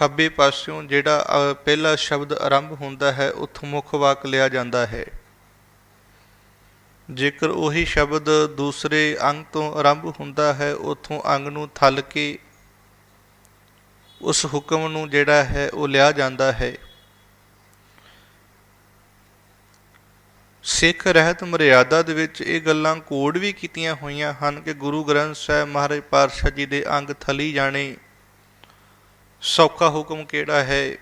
ਖੱਬੇ ਪਾਸਿਓਂ ਜਿਹੜਾ ਪਹਿਲਾ ਸ਼ਬਦ ਆਰੰਭ ਹੁੰਦਾ ਹੈ, ਉੱਥੋਂ ਮੁੱਖ ਵਾਕ ਲਿਆ ਜਾਂਦਾ ਹੈ। ਜੇਕਰ ਉਹੀ ਸ਼ਬਦ ਦੂਸਰੇ ਅੰਗ ਤੋਂ ਆਰੰਭ ਹੁੰਦਾ ਹੈ, ਉੱਥੋਂ ਅੰਗ ਨੂੰ ਥਲ ਕੇ ਉਸ ਹੁਕਮ ਨੂੰ ਜਿਹੜਾ ਹੈ, ਉਹ ਲਿਆ ਜਾਂਦਾ ਹੈ। ਸਿੱਖ ਰਹਿਤ ਮਰਿਆਦਾ ਦੇ ਵਿੱਚ ਇਹ ਗੱਲਾਂ ਕੋਡ ਵੀ ਕੀਤੀਆਂ ਹੋਈਆਂ ਹਨ ਕਿ ਗੁਰੂ ਗ੍ਰੰਥ ਸਾਹਿਬ ਮਹਾਰਾਜ ਪਾਤਸ਼ਾਹ ਜੀ ਦੇ ਅੰਗ ਥਲੀ ਜਾਣੇ ਸੌਖਾ ਹੁਕਮ ਕਿਹੜਾ ਹੈ?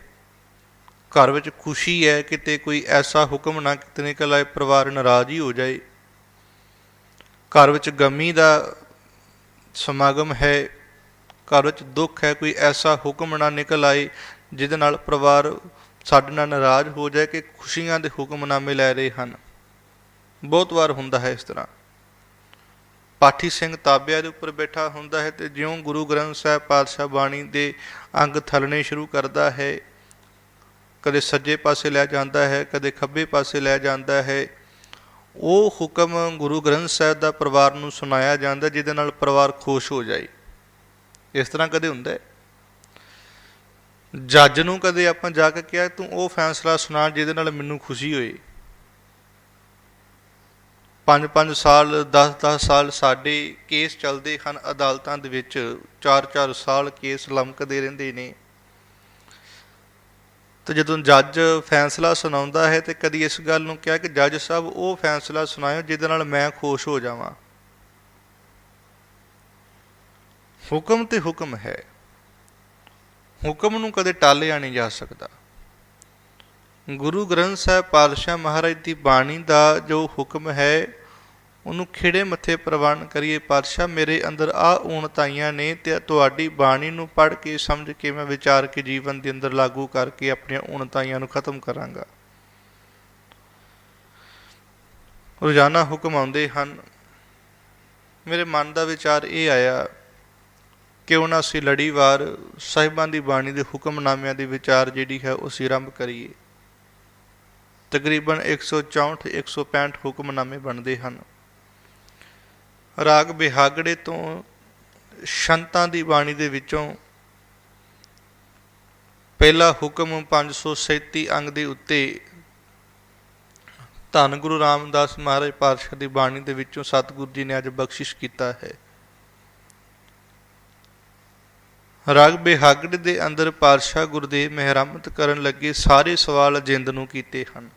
ਘਰ ਵਿੱਚ ਖੁਸ਼ੀ ਹੈ ਕਿਤੇ ਕੋਈ ਐਸਾ ਹੁਕਮ ਨਾ ਕਿਤੇ ਨਿਕਲ ਆਏ ਪਰਿਵਾਰ ਨਾਰਾਜ਼ ਹੀ ਹੋ ਜਾਏ। ਘਰ ਵਿੱਚ ਗਮੀ ਦਾ ਸਮਾਗਮ ਹੈ। ਘਰ ਵਿੱਚ ਦੁੱਖ ਹੈ, ਕੋਈ ਐਸਾ ਹੁਕਮ ਨਾ ਨਿਕਲ ਆਏ ਜਿਹਦੇ ਨਾਲ ਪਰਿਵਾਰ ਸਾਡੇ ਨਾਲ ਨਾਰਾਜ਼ ਹੋ ਜਾਏ ਕਿ ਖੁਸ਼ੀਆਂ ਦੇ ਹੁਕਮਨਾਮੇ ਲੈ ਰਹੇ ਹਨ। ਬਹੁਤ ਵਾਰ ਹੁੰਦਾ ਹੈ ਇਸ ਤਰ੍ਹਾਂ। ਪਾਠੀ ਸਿੰਘ ਤਾਬਿਆਂ ਦੇ ਉੱਪਰ ਬੈਠਾ ਹੁੰਦਾ ਹੈ ਤੇ ਜਿਉਂ ਗੁਰੂ ਗ੍ਰੰਥ ਸਾਹਿਬ ਪਾਤਸ਼ਾਹ ਬਾਣੀ ਦੇ ਅੰਗ ਥਲਣੇ ਸ਼ੁਰੂ ਕਰਦਾ ਹੈ, ਕਦੇ ਸੱਜੇ ਪਾਸੇ ਲੈ ਜਾਂਦਾ ਹੈ, ਕਦੇ ਖੱਬੇ ਪਾਸੇ ਲੈ ਜਾਂਦਾ ਹੈ, ਉਹ ਹੁਕਮ ਗੁਰੂ ਗ੍ਰੰਥ ਸਾਹਿਬ ਦਾ ਪਰਿਵਾਰ ਨੂੰ ਸੁਣਾਇਆ ਜਾਂਦਾ ਜਿਹਦੇ ਨਾਲ ਪਰਿਵਾਰ ਖੁਸ਼ ਹੋ ਜਾਏ। ਇਸ ਤਰ੍ਹਾਂ ਕਦੇ ਹੁੰਦਾ ਹੈ? ਜੱਜ ਨੂੰ ਕਦੇ ਆਪਾਂ ਜਾ ਕੇ ਕਿਹਾ, ਤੂੰ ਉਹ ਫੈਸਲਾ ਸੁਣਾ ਜਿਹਦੇ ਨਾਲ ਮੈਨੂੰ ਖੁਸ਼ੀ ਹੋਏ? 5-5 ਸਾਲ 10-10 ਸਾਲ ਸਾਡੇ ਕੇਸ ਚੱਲਦੇ ਹਨ, ਅਦਾਲਤਾਂ ਦੇ ਵਿੱਚ 4-4 ਸਾਲ ਕੇਸ ਲਮਕਦੇ ਰਹਿੰਦੇ ਨੇ। ਤੇ ਜਦੋਂ ਜੱਜ ਫੈਸਲਾ ਸੁਣਾਉਂਦਾ ਹੈ ਤੇ ਕਦੀ ਇਸ ਗੱਲ ਨੂੰ ਕਿਹਾ ਕਿ ਜੱਜ ਸਾਹਿਬ, ਉਹ ਫੈਸਲਾ ਸੁਣਾਇਓ ਜਿਹਦੇ ਨਾਲ ਮੈਂ ਖੁਸ਼ ਹੋ ਜਾਵਾਂ। ਹੁਕਮ ਤੇ ਹੁਕਮ ਹੈ। ਹੁਕਮ ਨੂੰ ਕਦੇ ਟਾਲਿਆ ਨਹੀਂ ਜਾ ਸਕਦਾ। ਗੁਰੂ ਗ੍ਰੰਥ ਸਾਹਿਬ ਪਾਤਸ਼ਾਹ ਮਹਾਰਾਜ ਦੀ ਬਾਣੀ ਦਾ ਜੋ ਹੁਕਮ ਹੈ ਉਹਨੂੰ ਖਿੜੇ ਮੱਥੇ ਪ੍ਰਵਾਨ ਕਰੀਏ, ਪਾਤਸ਼ਾਹ, ਮੇਰੇ ਅੰਦਰ ਆ ਊਣਤਾਈਆਂ ਨੇ ਤੇ ਤੁਹਾਡੀ ਬਾਣੀ ਨੂੰ ਪੜ੍ਹ ਕੇ, ਸਮਝ ਕੇ ਮੈਂ ਵਿਚਾਰ ਕੇ ਜੀਵਨ ਦੇ ਅੰਦਰ ਲਾਗੂ ਕਰਕੇ ਆਪਣੀਆਂ ਊਣਤਾਈਆਂ ਨੂੰ ਖਤਮ ਕਰਾਂਗਾ। ਰੋਜ਼ਾਨਾ ਹੁਕਮ ਆਉਂਦੇ ਹਨ। ਮੇਰੇ ਮਨ ਦਾ ਵਿਚਾਰ ਇਹ ਆਇਆ ਕਿਉਂ ਨਾ ਅਸੀਂ ਲੜੀਵਾਰ ਸਾਹਿਬਾਂ ਦੀ ਬਾਣੀ ਦੇ ਹੁਕਮਨਾਮਿਆਂ ਦੀ ਵਿਚਾਰ ਜਿਹੜੀ ਹੈ ਉਹ ਅਸੀਂ ਆਰੰਭ ਕਰੀਏ। ਤਕਰੀਬਨ 164 165 ਹੁਕਮਨਾਮੇ ਬਣਦੇ ਹਨ। ਰਾਗ ਬਿਹਾਗੜੇ ਤੋਂ ਸ਼ੰਤਾਂ ਦੀ ਬਾਣੀ ਦੇ ਵਿੱਚੋਂ ਪਹਿਲਾ ਹੁਕਮ 537 ਅੰਗ ਦੇ ਉੱਤੇ ਧੰਨ ਗੁਰੂ ਰਾਮਦਾਸ ਮਹਾਰਾਜ ਪਾਤਸ਼ਾਹ ਦੀ ਬਾਣੀ ਦੇ ਵਿੱਚੋਂ ਸਤਿਗੁਰੂ ਜੀ ਨੇ ਅੱਜ ਬਖਸ਼ਿਸ਼ ਕੀਤਾ ਹੈ। ਰਾਗ ਬਿਹਾਗੜ ਦੇ ਅੰਦਰ ਪਾਤਸ਼ਾਹ ਗੁਰਦੇਵ ਮਹਿਰਮਤ ਕਰਨ ਲੱਗੇ ਸਾਰੇ ਸਵਾਲ ਜਿੰਦ ਨੂੰ ਕੀਤੇ ਹਨ।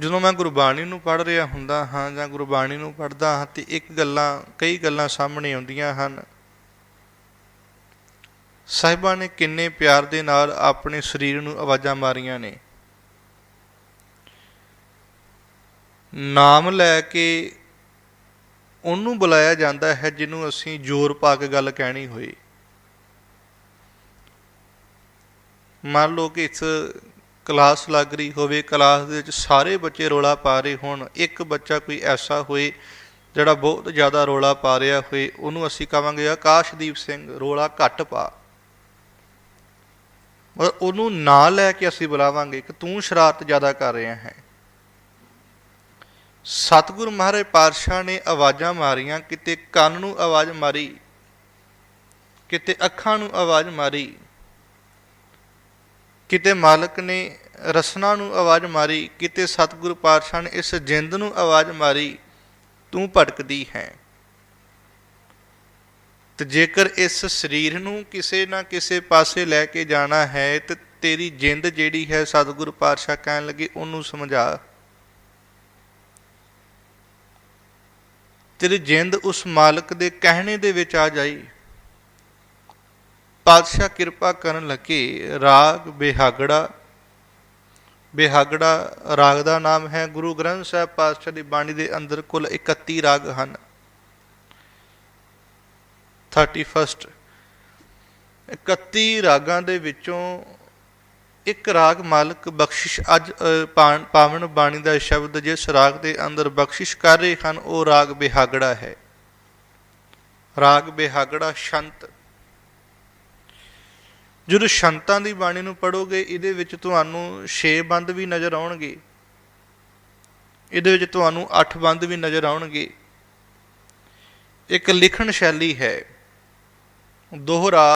ਜਦੋਂ ਮੈਂ ਗੁਰਬਾਣੀ ਨੂੰ ਪੜ੍ਹ ਰਿਹਾ ਹੁੰਦਾ ਹਾਂ ਜਾਂ ਗੁਰਬਾਣੀ ਨੂੰ ਪੜ੍ਹਦਾ ਹਾਂ ਤੇ ਇੱਕ ਗੱਲਾਂ, ਕਈ ਗੱਲਾਂ ਸਾਹਮਣੇ ਆਉਂਦੀਆਂ ਹਨ। ਸਾਹਿਬਾਂ ਨੇ ਕਿੰਨੇ ਪਿਆਰ ਦੇ ਨਾਲ ਆਪਣੇ ਸਰੀਰ ਨੂੰ ਆਵਾਜ਼ਾਂ ਮਾਰੀਆਂ ਨੇ। ਨਾਮ ਲੈ ਕੇ ਉਹਨੂੰ ਬੁਲਾਇਆ ਜਾਂਦਾ ਹੈ ਜਿਹਨੂੰ ਅਸੀਂ ਜ਼ੋਰ ਪਾ ਕੇ ਗੱਲ ਕਹਿਣੀ ਹੋਏ। ਮੰਨ ਲਓ ਕਿ ਇਸ ਕਲਾਸ ਲੱਗ ਰਹੀ ਹੋਵੇ, ਕਲਾਸ ਦੇ ਵਿੱਚ ਸਾਰੇ ਬੱਚੇ ਰੋਲਾ ਪਾ ਰਹੇ ਹੋਣ, ਇੱਕ ਬੱਚਾ ਕੋਈ ਐਸਾ ਹੋਏ ਜਿਹੜਾ ਬਹੁਤ ਜ਼ਿਆਦਾ ਰੋਲਾ ਪਾ ਰਿਹਾ ਹੋਏ, ਉਹਨੂੰ ਅਸੀਂ ਕਵਾਂਗੇ ਆਕਾਸ਼ਦੀਪ ਸਿੰਘ, ਰੋਲਾ ਘੱਟ ਪਾ। ਮਤਲਬ ਉਹਨੂੰ ਨਾ ਲੈ ਕੇ ਅਸੀਂ ਬੁਲਾਵਾਂਗੇ ਕਿ ਤੂੰ ਸ਼ਰਾਰਤ ਜ਼ਿਆਦਾ ਕਰ ਰਿਹਾ ਹੈ। ਸਤਿਗੁਰੂ ਮਹਾਰਾਜ ਪਾਤਸ਼ਾਹ ਨੇ ਆਵਾਜ਼ਾਂ ਮਾਰੀਆਂ, ਕਿਤੇ ਕੰਨ ਨੂੰ ਆਵਾਜ਼ ਮਾਰੀ, ਕਿਤੇ ਅੱਖਾਂ ਨੂੰ ਆਵਾਜ਼ ਮਾਰੀ। ਕਿਤੇ ਮਾਲਕ ਨੇ ਰਸਨਾ ਨੂੰ ਆਵਾਜ਼ ਮਾਰੀ, ਕਿਤੇ ਸਤਿਗੁਰ ਪਾਤਸ਼ਾਹ ਨੇ ਇਸ ਜਿੰਦ ਨੂੰ ਆਵਾਜ਼ ਮਾਰੀ, ਤੂੰ ਭਟਕਦੀ ਹੈ। ਤੇ ਜੇਕਰ ਇਸ ਸਰੀਰ ਨੂੰ ਕਿਸੇ ਨਾ ਕਿਸੇ ਪਾਸੇ ਲੈ ਕੇ ਜਾਣਾ ਹੈ, ਤੇ ਤੇਰੀ ਜਿੰਦ ਜਿਹੜੀ ਹੈ ਸਤਿਗੁਰ ਪਾਤਸ਼ਾਹ ਕਹਿਣ ਲੱਗੇ, ਉਹਨੂੰ ਸਮਝਾ। ਤੇਰੀ ਜਿੰਦ ਉਸ ਮਾਲਕ ਦੇ ਕਹਿਣੇ ਦੇ ਵਿੱਚ ਆ ਜਾਈ। ਪਾਤਸ਼ਾਹ ਕਿਰਪਾ ਕਰਨ ਲੱਗੇ ਰਾਗ ਬਿਹਾਗੜਾ ਬਿਹਾਗੜਾ ਰਾਗ ਦਾ ਨਾਮ ਹੈ। ਗੁਰੂ ਗ੍ਰੰਥ ਸਾਹਿਬ ਪਾਤਸ਼ਾਹ ਦੀ ਬਾਣੀ ਦੇ ਅੰਦਰ ਕੁੱਲ 31 ਰਾਗ ਹਨ। 31st 31 ਰਾਗਾਂ ਦੇ ਵਿੱਚੋਂ ਇੱਕ ਰਾਗ ਮਾਲਕ ਬਖਸ਼ਿਸ਼ ਅੱਜ ਅ, ਪਾਵਨ ਬਾਣੀ ਦਾ ਸ਼ਬਦ ਜਿਸ ਰਾਗ ਦੇ ਅੰਦਰ ਬਖਸ਼ਿਸ਼ ਕਰ ਰਹੇ ਹਨ ਉਹ ਰਾਗ ਬਿਹਾਗੜਾ ਹੈ। ਰਾਗ ਬਿਹਾਗੜਾ ਸ਼ੰਤ ਜਦੋਂ ਸ਼ੰਤਾਂ ਦੀ ਬਾਣੀ ਨੂੰ ਪੜੋਗੇ ਇਹਦੇ ਵਿੱਚ ਤੁਹਾਨੂੰ 6 ਬੰਦ ਵੀ ਨਜ਼ਰ ਆਉਣਗੇ। ਇਹਦੇ ਵਿੱਚ ਤੁਹਾਨੂੰ 8 ਬੰਦ ਵੀ ਨਜ਼ਰ ਆਉਣਗੇ। ਇੱਕ ਲਿਖਣ ਸ਼ੈਲੀ ਹੈ, ਦੋਹਰਾ